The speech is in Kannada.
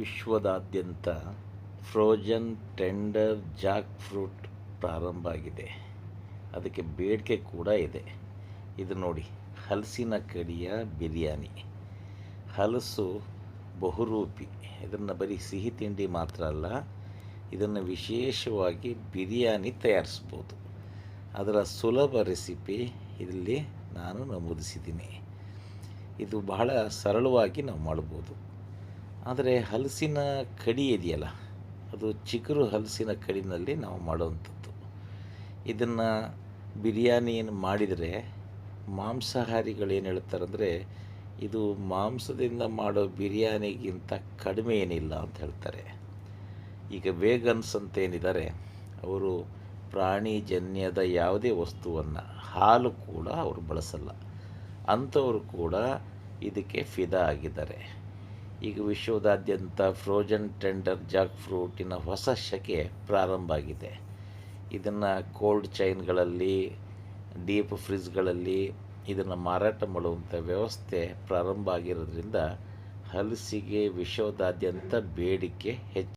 ವಿಶ್ವದಾದ್ಯಂತ ಫ್ರೋಜನ್ ಟೆಂಡರ್ ಜಾಕ್ ಫ್ರೂಟ್ ಪ್ರಾರಂಭ ಆಗಿದೆ. ಅದಕ್ಕೆ ಬೇಡಿಕೆ ಕೂಡ ಇದೆ. ಇದು ನೋಡಿ, ಹಲಸಿನ ಕಡಿಯ ಬಿರಿಯಾನಿ. ಹಲಸು ಬಹುರೂಪಿ. ಇದನ್ನು ಬರೀ ಸಿಹಿ ತಿಂಡಿ ಮಾತ್ರ ಅಲ್ಲ, ಇದನ್ನು ವಿಶೇಷವಾಗಿ ಬಿರಿಯಾನಿ ತಯಾರಿಸ್ಬೋದು. ಅದರ ಸುಲಭ ರೆಸಿಪಿ ಇಲ್ಲಿ ನಾನು ನಮೂದಿಸಿದ್ದೀನಿ. ಇದು ಬಹಳ ಸರಳವಾಗಿ ನಾವು ಮಾಡ್ಬೋದು. ಆದರೆ ಹಲಸಿನ ಕಡಿ ಇದೆಯಲ್ಲ, ಅದು ಚಿಗುರು ಹಲಸಿನ ಕಡಿನಲ್ಲಿ ನಾವು ಮಾಡುವಂಥದ್ದು. ಇದನ್ನು ಬಿರಿಯಾನಿಯನ್ನು ಮಾಡಿದರೆ ಮಾಂಸಾಹಾರಿಗಳೇನು ಹೇಳ್ತಾರಂದರೆ, ಇದು ಮಾಂಸದಿಂದ ಮಾಡೋ ಬಿರಿಯಾನಿಗಿಂತ ಕಡಿಮೆ ಏನಿಲ್ಲ ಅಂತ ಹೇಳ್ತಾರೆ. ಈಗ ವೇಗನ್ಸ್ ಅಂತ ಏನಿದ್ದಾರೆ ಅವರು ಪ್ರಾಣಿಜನ್ಯದ ಯಾವುದೇ ವಸ್ತುವನ್ನು ಹಾಲು ಕೂಡ ಅವರು ಬಳಸಲ್ಲ. ಅಂಥವರು ಕೂಡ ಇದಕ್ಕೆ ಫಿದಾ ಆಗಿದ್ದಾರೆ. ಈಗ ವಿಶ್ವದಾದ್ಯಂತ ಫ್ರೋಜನ್ ಟೆಂಡರ್ ಜಾಕ್ ಫ್ರೂಟಿನ ಹೊಸ ಶಕೆ ಪ್ರಾರಂಭ ಆಗಿದೆ. ಇದನ್ನು ಕೋಲ್ಡ್ ಚೈನ್ಗಳಲ್ಲಿ ಡೀಪ್ ಫ್ರಿಜ್ಗಳಲ್ಲಿ ಇದನ್ನು ಮಾರಾಟ ಮಾಡುವಂಥ ವ್ಯವಸ್ಥೆ ಪ್ರಾರಂಭ ಆಗಿರೋದ್ರಿಂದ ಹಲಸಿಗೆ ವಿಶ್ವದಾದ್ಯಂತ ಬೇಡಿಕೆ ಹೆಚ್ಚು.